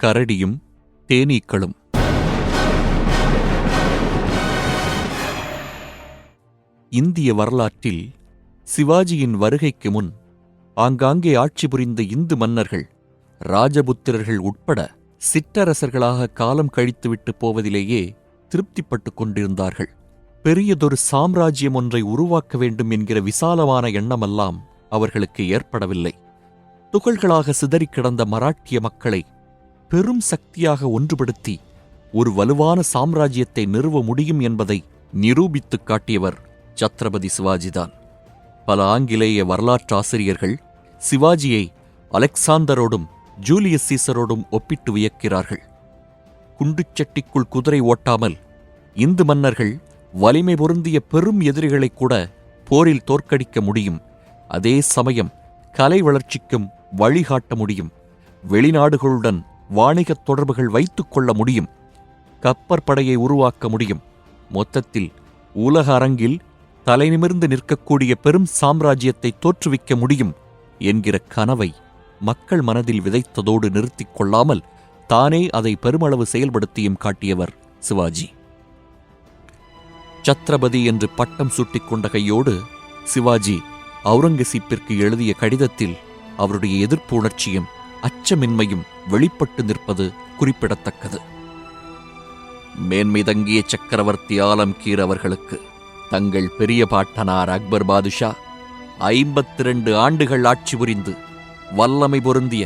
கரடியும் தேனீக்களும். இந்திய வரலாற்றில் சிவாஜியின் வருகைக்கு முன் ஆங்காங்கே ஆட்சி புரிந்த இந்து மன்னர்கள் ராஜபுத்திரர்கள் உட்பட சிற்றரசர்களாக காலம் கழித்துவிட்டு போவதிலேயே திருப்திப்பட்டுக் கொண்டிருந்தார்கள். பெரியதொரு சாம்ராஜ்யம் ஒன்றை உருவாக்க வேண்டும் என்கிற விசாலமான எண்ணமெல்லாம் அவர்களுக்கு ஏற்படவில்லை. துகள்களாக சிதறிக் கிடந்த மராட்டிய மக்களை பெரும் சக்தியாக ஒன்றுபடுத்தி ஒரு வலுவான சாம்ராஜ்யத்தை நிறுவ முடியும் என்பதை நிரூபித்துக் காட்டியவர் சத்ரபதி சிவாஜிதான். பல ஆங்கிலேய வரலாற்றாசிரியர்கள் சிவாஜியை அலெக்சாந்தரோடும் ஜூலியஸ் சீசரோடும் ஒப்பிட்டு வியக்கிறார்கள். குண்டுச்சட்டிக்குள் குதிரை ஓட்டாமல் இந்து மன்னர்கள் வலிமை பொருந்திய பெரும் எதிரிகளை கூட போரில் தோற்கடிக்க முடியும். அதே சமயம் கலை வளர்ச்சிக்கும் வழிகாட்ட முடியும். வெளிநாடுகளுடன் வாணிகத் தொடர்புகள் வைத்துக் கொள்ள முடியும். கப்பற்படையை உருவாக்க முடியும். மொத்தத்தில் உலக அரங்கில் தலைநிமிர்ந்து நிற்கக்கூடிய பெரும் சாம்ராஜ்யத்தை தோற்றுவிக்க முடியும் என்கிற கனவை மக்கள் மனதில் விதைத்ததோடு நிறுத்திக் கொள்ளாமல் தானே அதை பெருமளவு செயல்படுத்தியும் காட்டியவர் சிவாஜி. சத்ரபதி என்று பட்டம் சூட்டிக் கொண்ட கையோடு சிவாஜி அவுரங்கசீப்பிற்கு எழுதிய கடிதத்தில் அவருடைய எதிர்ப்பு உணர்ச்சியும் அச்சமின்மையும் வெளிப்பட்டு நிற்பது குறிப்பிடத்தக்கது. மேன்மை தங்கிய சக்கரவர்த்தி ஆலம்கீர் அவர்களுக்கு தங்கள் பெரிய பாட்டனார் அக்பர் பாதுஷா ஐம்பத்தி ரெண்டு ஆண்டுகள் ஆட்சி புரிந்து வல்லமை பொருந்திய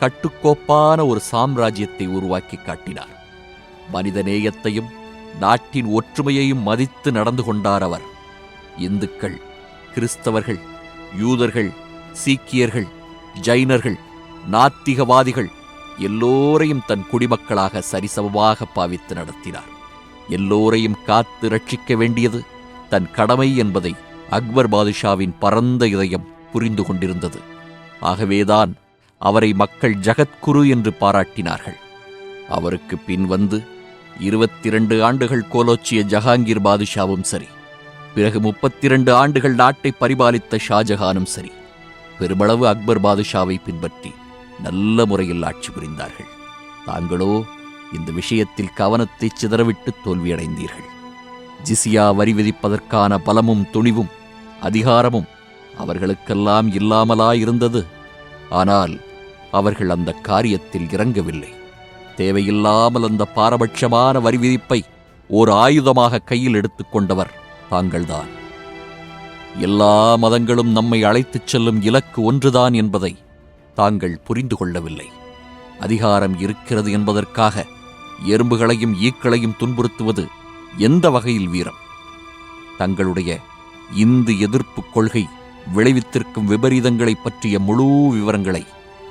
கட்டுக்கோப்பான ஒரு சாம்ராஜ்யத்தை உருவாக்கி காட்டினார். மனிதநேயத்தையும் நாட்டின் ஒற்றுமையையும் மதித்து நடந்து கொண்டார் அவர். இந்துக்கள் கிறிஸ்தவர்கள் யூதர்கள் சீக்கியர்கள் ஜைனர்கள் நாத்திகவாதிகள் எல்லோரையும் தன் குடிமக்களாக சரிசமமாக பாவித்து நடத்தினார். எல்லோரையும் காத்து ரட்சிக்க வேண்டியது தன் கடமை என்பதை அக்பர் பாதுஷாவின் பரந்த இதயம் புரிந்து கொண்டிருந்தது. ஆகவேதான் அவரை மக்கள் ஜகத்குரு என்று பாராட்டினார்கள். அவருக்கு பின் வந்து இருபத்தி இரண்டு ஆண்டுகள் கோலோச்சிய ஜஹாங்கீர் பாதுஷாவும் சரி பிறகு முப்பத்திரண்டு ஆண்டுகள் நாட்டை பரிபாலித்த ஷாஜஹானும் சரி பெருமளவு அக்பர் பாதுஷாவை பின்பற்றி நல்ல முறையில் ஆட்சி புரிந்தார்கள். தாங்களோ இந்த விஷயத்தில் கவனத்தை சிதறவிட்டு தோல்வியடைந்தீர்கள். ஜிசியா வரி விதிப்பதற்கான பலமும் துணிவும் அதிகாரமும் அவர்களுக்கெல்லாம் இல்லாமலாயிருந்தது. ஆனால் அவர்கள் அந்த காரியத்தில் இறங்கவில்லை. தேவையில்லாமல் அந்த பாரபட்சமான வரி விதிப்பை ஓர் ஆயுதமாக கையில் எடுத்துக்கொண்டவர் தாங்கள்தான். எல்லா மதங்களும் நம்மை அழைத்துச் செல்லும் இலக்கு ஒன்றுதான் என்பதை தாங்கள் புரிந்து கொள்ளவில்லை. அதிகாரம் இருக்கிறது என்பதற்காக எறும்புகளையும் ஈக்களையும் துன்புறுத்துவது எந்த வகையில் வீரம்? தங்களுடைய இந்து எதிர்ப்புக் கொள்கை விளைவித்திருக்கும் விபரீதங்களைப் பற்றிய முழு விவரங்களை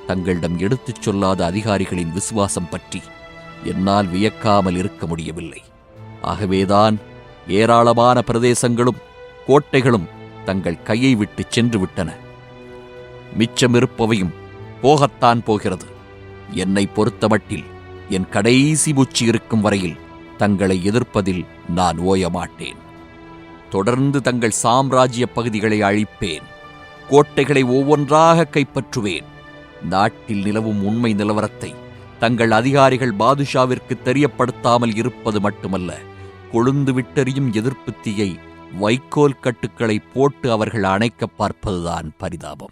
தங்களிடம் எடுத்துச் சொல்லாத அதிகாரிகளின் விசுவாசம் பற்றி என்னால் வியக்காமல் இருக்க முடியவில்லை. ஆகவேதான் ஏராளமான பிரதேசங்களும் கோட்டைகளும் தங்கள் கையை விட்டு சென்று விட்டன. மிச்சமிருப்பவையும் போகத்தான் போகிறது. என்னை பொறுத்தமட்டில் என் கடைசி மூச்சு இருக்கும் வரையில் தங்களை எதிர்ப்பதில் நான் ஓயமாட்டேன் தொடர்ந்து தங்கள் சாம்ராஜ்ய பகுதிகளை அழிப்பேன். கோட்டைகளை ஒவ்வொன்றாக கைப்பற்றுவேன். நாட்டில் நிலவும் உண்மை நிலவரத்தை தங்கள் அதிகாரிகள் பாதுஷாவிற்கு தெரியப்படுத்தாமல் இருப்பது மட்டுமல்ல கொழுந்து விட்டெறியும் எதிர்ப்பு தீயை வைக்கோல் கட்டுக்களை போட்டு அவர்கள் அணைக்கப் பார்ப்பதுதான் பரிதாபம்.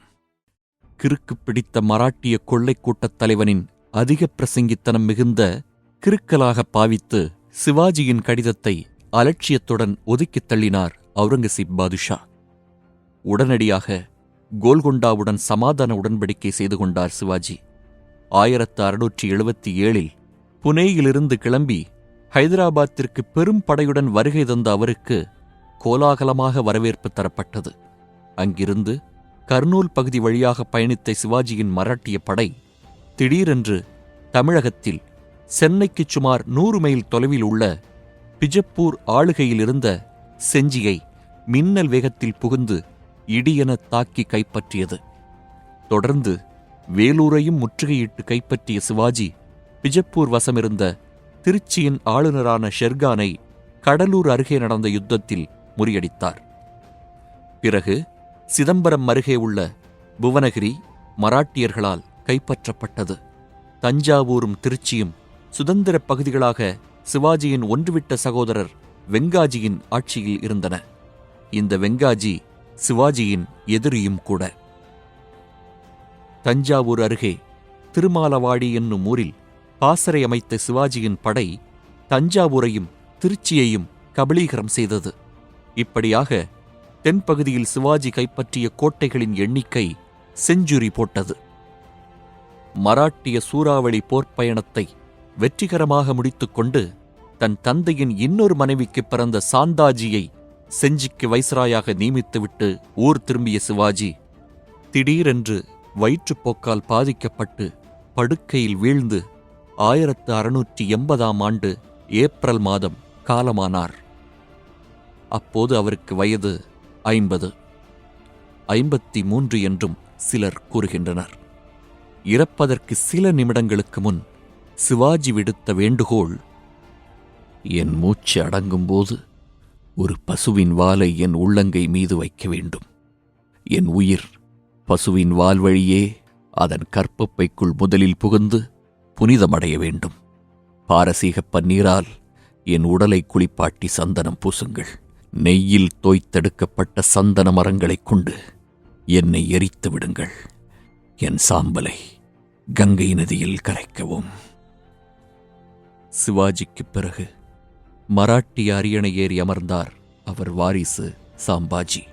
கிறுக்கு பிடித்த மராட்டிய கொள்ளைக் கூட்டத் தலைவனின் அதிக பிரசங்கித்தனம் மிகுந்த கிறுக்கலாக பாவித்து சிவாஜியின் கடிதத்தை அலட்சியத்துடன் ஒதுக்கித் தள்ளினார் அவுரங்கசீப் பாதுஷா. உடனடியாக கோல்கொண்டாவுடன் சமாதான உடன்படிக்கை செய்து கொண்டார் சிவாஜி. ஆயிரத்து அறுநூற்றி எழுபத்தி ஏழில் புனேயிலிருந்து கிளம்பி ஹைதராபாத்திற்கு பெரும் படையுடன் வருகை தந்த அவருக்கு கோலாகலமாக வரவேற்பு தரப்பட்டது. அங்கிருந்து கர்னூல் பகுதி வழியாக பயணித்த சிவாஜியின் மராட்டிய படை திடீரென்று தமிழகத்தில் சென்னைக்குச் சுமார் நூறு மைல் தொலைவில் உள்ள பிஜப்பூர் ஆளுகையில் இருந்த செஞ்சியை மின்னல் வேகத்தில் புகுந்து இடியென தாக்கி கைப்பற்றியது. தொடர்ந்து வேலூரையும் முற்றுகையிட்டு கைப்பற்றிய சிவாஜி பிஜப்பூர் வசமிருந்த திருச்சியின் ஆளுநரான ஷெர்கானை கடலூர் அருகே நடந்த யுத்தத்தில் முறியடித்தார். பிறகு சிதம்பரம் அருகே உள்ள புவனகிரி மராட்டியர்களால் கைப்பற்றப்பட்டது. தஞ்சாவூரும் திருச்சியும் சுதந்திரப் பகுதிகளாக சிவாஜியின் ஒன்றுவிட்ட சகோதரர் வெங்காஜியின் ஆட்சியில் இருந்தன. இந்த வெங்காஜி சிவாஜியின் எதிரியும் கூட. தஞ்சாவூர் அருகே திருமாலவாடி என்னும் ஊரில் பாசறை அமைத்த சிவாஜியின் படை தஞ்சாவூரையும் திருச்சியையும் கபளீகரம் செய்தது. இப்படியாக தென்பகுதியில் சிவாஜி கைப்பற்றிய கோட்டைகளின் எண்ணிக்கை செஞ்சுரி போட்டது. மராட்டிய சூறாவளி போர்ப்பயணத்தை வெற்றிகரமாக முடித்துக்கொண்டு தன் தந்தையின் இன்னொரு மனைவிக்கு பிறந்த சாந்தாஜியை செஞ்சிக்கு வைஸ்ராயாக நியமித்துவிட்டு ஊர் திரும்பிய சிவாஜி திடீரென்று வயிற்றுப்போக்கால் பாதிக்கப்பட்டு படுக்கையில் வீழ்ந்து ஆயிரத்து அறுநூற்றி எண்பதாம் ஆண்டு ஏப்ரல் மாதம் காலமானார். அப்போது அவருக்கு வயது ஐம்பது. ஐம்பத்தி மூன்று என்றும் சிலர் கூறுகின்றனர். இறப்பதற்கு சில நிமிடங்களுக்கு முன் சிவாஜி விடுத்த வேண்டுகோள் என் மூச்சு அடங்கும்போது ஒரு பசுவின் வாலை என் உள்ளங்கை மீது வைக்க வேண்டும். என் உயிர் பசுவின் வால் வழியே அதன் கற்பப்பைக்குள் முதலில் புகுந்து புனிதமடைய வேண்டும். பாரசீகப் பன்னீரால் என் உடலை குளிப்பாட்டி சந்தனம் பூசுங்கள். நெய்யில் தோய்த்தெடுக்கப்பட்ட சந்தன மரங்களைக் கொண்டு என்னை எரித்து விடுங்கள். என் சாம்பலை கங்கை நதியில் கரைக்கவும். சிவாஜிக்குப் பிறகு மராட்டிய அரியணை ஏறி அமர்ந்தார் அவர் வாரிசு சாம்பாஜி.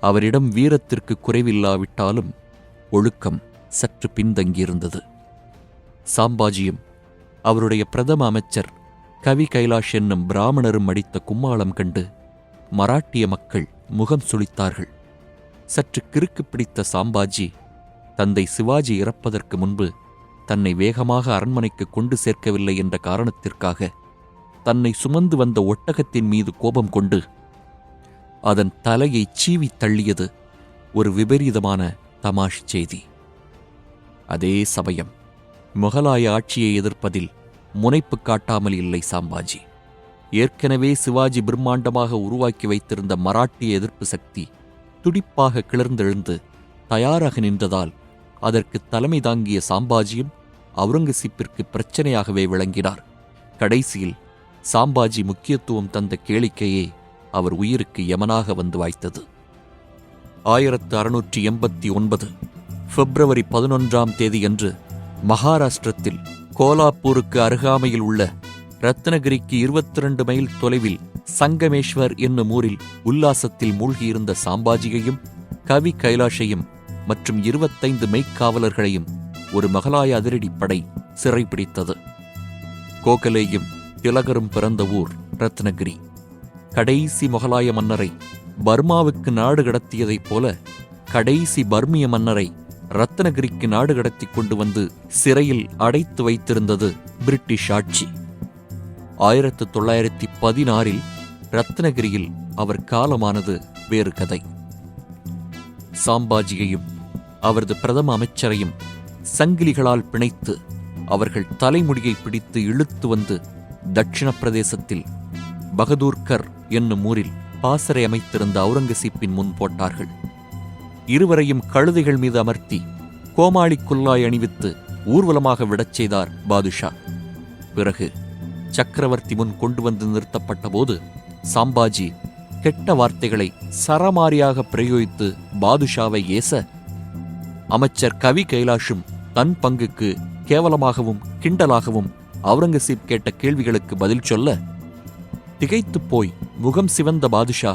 அவரிடம் வீரத்திற்கு குறைவில்லாவிட்டாலும் ஒழுக்கம் சற்று பின்தங்கியிருந்தது. சாம்பாஜியும் அவருடைய பிரதம அமைச்சர் கவி கைலாஷ் என்னும் பிராமணரும் அடித்த கும்மாளம் கண்டு மராட்டிய மக்கள் முகம் சுளித்தார்கள். சற்று கிறுக்கு பிடித்த சாம்பாஜி தந்தை சிவாஜி இறப்பதற்கு முன்பு தன்னை வேகமாக அரண்மனைக்கு கொண்டு சேர்க்கவில்லை என்ற காரணத்திற்காக தன்னை சுமந்து வந்த ஒட்டகத்தின் மீது கோபம் கொண்டு அதன் தலையை சீவி தள்ளியது ஒரு விபரீதமான தமாஷ் செய்தி. அதே சமயம் முகலாய ஆட்சியை எதிர்ப்பதில் முனைப்பு காட்டாமல் இல்லை சாம்பாஜி. ஏற்கனவே சிவாஜி பிரம்மாண்டமாக உருவாக்கி வைத்திருந்த மராட்டிய எதிர்ப்பு சக்தி துடிப்பாக கிளர்ந்தெழுந்து தயாராக நின்றதால் அதற்கு தலைமை தாங்கிய சாம்பாஜியும் அவுரங்கசீப்பிற்கு பிரச்சனையாகவே விளங்கினார். கடைசியில் சாம்பாஜி முக்கியத்துவம் தந்த கேளிக்கையே அவர் உயிருக்கு யமனாக வந்து வாய்த்தது. ஆயிரத்து அறுநூற்றி எண்பத்தி ஒன்பது பிப்ரவரி பதினொன்றாம் தேதியன்று மகாராஷ்டிரத்தில் கோலாப்பூருக்கு அருகாமையில் உள்ள ரத்னகிரிக்கு இருபத்தி ரெண்டு மைல் தொலைவில் சங்கமேஸ்வர் என்னும் ஊரில் உல்லாசத்தில் மூழ்கியிருந்த சாம்பாஜியையும் கவி கைலாஷையும் மற்றும் இருபத்தைந்து மெய்க்காவலர்களையும் ஒரு மகளாய அதிரடிப்படை சிறைப்பிடித்தது கோகலேயும் திலகரும் பிறந்த ஊர் ரத்னகிரி. கடைசி முகலாய மன்னரை பர்மாவுக்கு நாடு கடத்தியதைப் போல கடைசி பர்மிய மன்னரை ரத்னகிரிக்கு நாடு கடத்தி கொண்டு வந்து சிறையில் அடைத்து வைத்திருந்தது பிரிட்டிஷ் ஆட்சி. ஆயிரத்து தொள்ளாயிரத்தி பதினாறில் ரத்னகிரியில் அவர் காலமானது வேறு கதை. சாம்பாஜியையும் அவரது பிரதம அமைச்சரையும் சங்கிலிகளால் பிணைத்து அவர்கள் தலைமுடியை பிடித்து இழுத்து வந்து தட்சிண பிரதேசத்தில் பகதூர்கர் என்னும் ஊரில் பாசறை அமைத்திருந்த அவுரங்கசீப்பின் முன் போட்டார்கள். இருவரையும் கழுதைகள் மீது அமர்த்தி கோமாளி குல்லாய் அணிவித்து ஊர்வலமாக விடச் செய்தார் பாதுஷா. பிறகு சக்கரவர்த்தி முன் கொண்டு வந்து நிறுத்தப்பட்ட போது சாம்பாஜி கெட்ட வார்த்தைகளை சரமாரியாக பிரயோகித்து பாதுஷாவை ஏச அமைச்சர் கவி கைலாஷும் தன் பங்குக்கு கேவலமாகவும் கிண்டலாகவும் அவுரங்கசீப் கேட்ட கேள்விகளுக்கு பதில் சொல்ல திகைத்துப் போய் முகம் சிவந்த பாதுஷா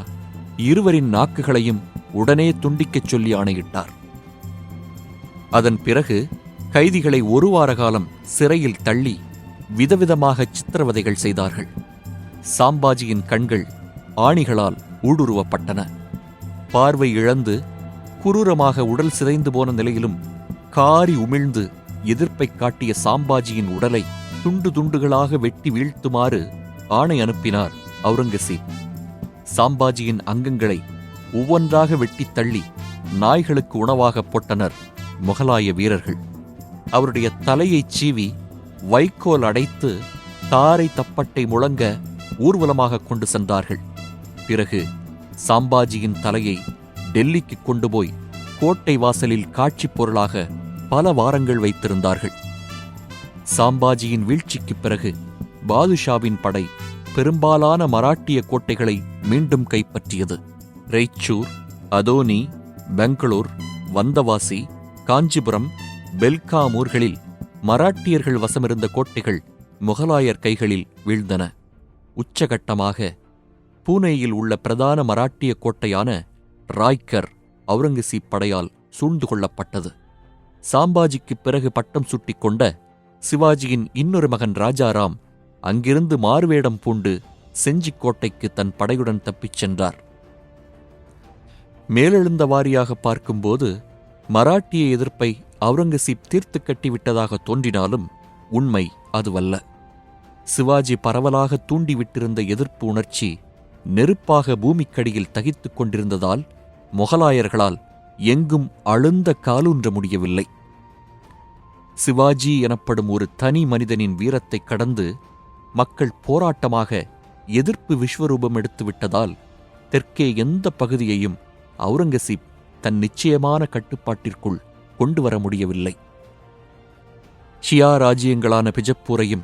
இருவரின் நாக்குகளையும் உடனே துண்டிக்கச் சொல்லி ஆணையிட்டார். அதன் பிறகு கைதிகளை ஒரு வார காலம் சிறையில் தள்ளி விதவிதமாக சித்திரவதைகள் செய்தார்கள். சாம்பாஜியின் கண்கள் ஆணிகளால் ஊடுருவப்பட்டன. பார்வை இழந்து குரூரமாக உடல் சிதைந்து போன நிலையிலும் காரி உமிழ்ந்து எதிர்ப்பைக் காட்டிய சாம்பாஜியின் உடலை துண்டு துண்டுகளாக வெட்டி வீழ்த்துமாறு ஆணை அனுப்பினார் அவுரங்கசீப். சாம்பாஜியின் அங்கங்களை ஒவ்வொன்றாக வெட்டித் தள்ளி நாய்களுக்கு உணவாக போட்டனர் முகலாய வீரர்கள். அவருடைய தலையைச் சீவி வைக்கோல் அடைத்து தாரை தப்பட்டை முழங்க ஊர்வலமாக கொண்டு சென்றார்கள். பிறகு சாம்பாஜியின் தலையை டெல்லிக்கு கொண்டு போய் கோட்டை வாசலில் காட்சிப் பொருளாக பல வாரங்கள் வைத்திருந்தார்கள். சாம்பாஜியின் வீழ்ச்சிக்குப் பிறகு பாதுஷாவின் படை பெரும்பாலான மராட்டிய கோட்டைகளை மீண்டும் கைப்பற்றியது. ரெய்ச்சூர் அதோனி பெங்களூர் வந்தவாசி காஞ்சிபுரம் பெல்காம் ஊர்களில் மராட்டியர்கள் வசமிருந்த கோட்டைகள் முகலாயர் கைகளில் வீழ்ந்தன. உச்சகட்டமாக பூனேயில் உள்ள பிரதான மராட்டிய கோட்டையான ராய்கர் அவுரங்கசீப் படையால் சூழ்ந்து கொள்ளப்பட்டது. சாம்பாஜிக்குப் பிறகு பட்டம் சுட்டிக் கொண்ட சிவாஜியின் இன்னொரு மகன் ராஜாராம் அங்கிருந்து மாறுவேடம் பூண்டு செஞ்சிக்கோட்டைக்கு தன் படையுடன் தப்பிச் சென்றார். மேலெழுந்த வாரியாக பார்க்கும்போது மராட்டிய எதிர்ப்பை அவுரங்கசீப் தீர்த்து கட்டிவிட்டதாக தோன்றினாலும் உண்மை அதுவல்ல. சிவாஜி பரவலாக தூண்டிவிட்டிருந்த எதிர்ப்பு உணர்ச்சி நெருப்பாக பூமிக்கடியில் தகித்துக் கொண்டிருந்ததால் முகலாயர்களால் எங்கும் அழுந்த காலூன்ற முடியவில்லை. சிவாஜி எனப்படும் ஒரு தனி மனிதனின் வீரத்தைக் கடந்து மக்கள் போராட்டமாக எதிர்ப்பு விஸ்வரூபம் எடுத்துவிட்டதால் தெற்கே எந்த பகுதியையும் அவுரங்கசீப் தன் நிச்சயமான கட்டுப்பாட்டிற்குள் கொண்டு வர முடியவில்லை. ஷியா ராஜ்யங்களான பிஜப்பூரையும்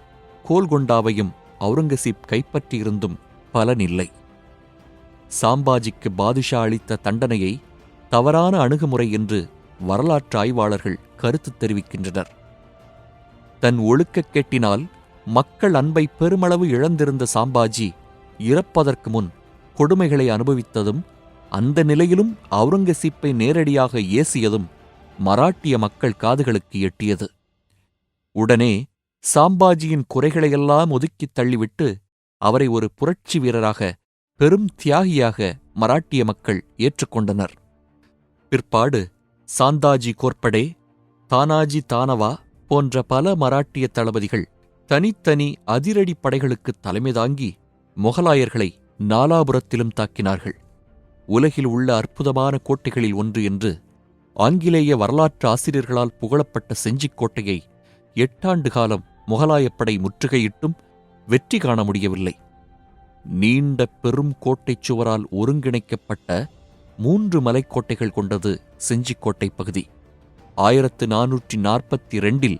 கோல்கொண்டாவையும் அவுரங்கசீப் கைப்பற்றியிருந்தும் பலனில்லை. சாம்பாஜிக்கு பாதுஷா அளித்த தண்டனையை தவறான அணுகுமுறை என்று வரலாற்று ஆய்வாளர்கள் கருத்து தெரிவிக்கின்றனர். தன் ஒழுக்கக் கேட்டினால் மக்கள் அன்பை பெருமளவு இழந்திருந்த சாம்பாஜி இறப்பதற்கு முன் கொடுமைகளை அனுபவித்ததும் அந்த நிலையிலும் அவுரங்கசீப்பை நேரடியாக ஏசியதும் மராட்டிய மக்கள் காதுகளுக்கு எட்டியது. உடனே சாம்பாஜியின் குறைகளையெல்லாம் ஒதுக்கித் தள்ளிவிட்டு அவரை ஒரு புரட்சி வீரராக பெரும் தியாகியாக மராட்டிய மக்கள் ஏற்றுக்கொண்டனர் பிற்பாடு சாந்தாஜி கோர்படே தானாஜி தானவா போன்ற பல மராட்டிய தளபதிகள் தனித்தனி அதிரடி படைகளுக்கு தலைமை தாங்கி முகலாயர்களை நாலாபுரத்திலும் தாக்கினார்கள். உலகில் உள்ள அற்புதமான கோட்டைகளில் ஒன்று என்று ஆங்கிலேய வரலாற்று ஆசிரியர்களால் புகழப்பட்ட செஞ்சிக்கோட்டையை எட்டாண்டு காலம் முகலாயப்படை முற்றுகையிட்டும் வெற்றி காண முடியவில்லை. நீண்ட பெரும் கோட்டைச் சுவரால் ஒருங்கிணைக்கப்பட்ட மூன்று மலைக்கோட்டைகள் கொண்டது செஞ்சிக்கோட்டை பகுதி. ஆயிரத்து நானூற்றி நாற்பத்தி ரெண்டில்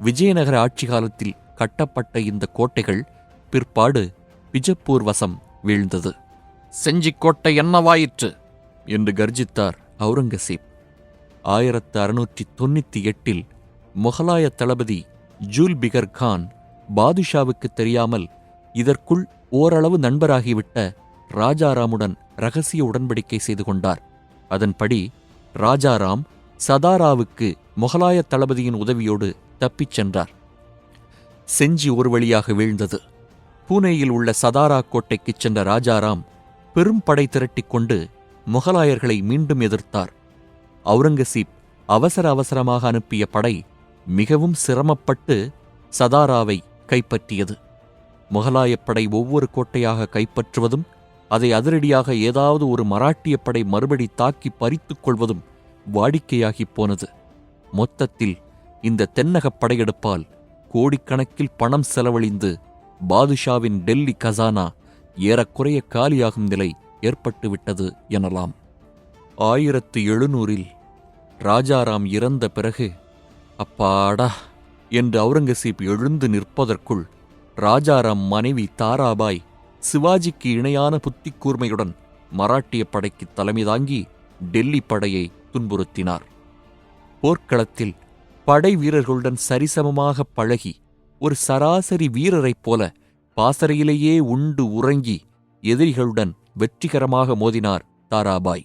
விஜயநகர ஆட்சி காலத்தில் கட்டப்பட்ட இந்த கோட்டைகள் பிற்பாடு பிஜப்பூர் வசம் வீழ்ந்தது. செஞ்சிக்கோட்டை என்னவாயிற்று? என்று கர்ஜித்தார் அவுரங்கசீப். ஆயிரத்து அறுநூற்றி தொண்ணூற்றி எட்டில் முகலாய தளபதி ஜூல்பிகர் கான் பாதுஷாவுக்கு தெரியாமல் இதற்குள் ஓரளவு நண்பராகிவிட்ட ராஜாராமுடன் ரகசிய உடன்படிக்கை செய்து கொண்டார். அதன்படி ராஜாராம் சதாராவுக்கு முகலாய தளபதியின் உதவியோடு தப்பிச் சென்றார். செஞ்சி ஒரு வழியாக வீழ்ந்தது. பூனேயில் உள்ள சதாரா கோட்டைக்குச் சென்ற ராஜாராம் பெரும் படை திரட்டிக் கொண்டு முகலாயர்களை மீண்டும் எதிர்த்தார். அவுரங்கசீப் அவசர அவசரமாக அனுப்பிய படை மிகவும் சிரமப்பட்டு சதாராவை கைப்பற்றியது. முகலாயப் படை ஒவ்வொரு கோட்டையாக கைப்பற்றுவதும் அதை அதிரடியாக ஏதாவது ஒரு மராட்டிய படை மறுபடி தாக்கி பறித்துக் கொள்வதும் வாடிக்கையாகிப் போனது. மொத்தத்தில் இந்த தென்னகப் படையெடுப்பால் கோடிக்கணக்கில் பணம் செலவழிந்து பாதுஷாவின் டெல்லி கசானா ஏறக்குறைய காலியாகும் நிலை ஏற்பட்டுவிட்டது எனலாம். ஆயிரத்து எழுநூறில் ராஜாராம் இறந்த பிறகு அப்பாடா! என்று அவுரங்கசீப் எழுந்து நிற்பதற்குள் ராஜாராம் மனைவி தாராபாய் சிவாஜிக்கு இணையான புத்திக் கூர்மையுடன் மராட்டிய படைக்கு தலைமை தாங்கி டெல்லி படையை துன்புறுத்தினார். போர்க்களத்தில் படை வீரர்களுடன் சரிசமமாக பழகி ஒரு சராசரி வீரரைப் போல பாசறையிலேயே உண்டு உறங்கி எதிரிகளுடன் வெற்றிகரமாக மோதினார் தாராபாய்.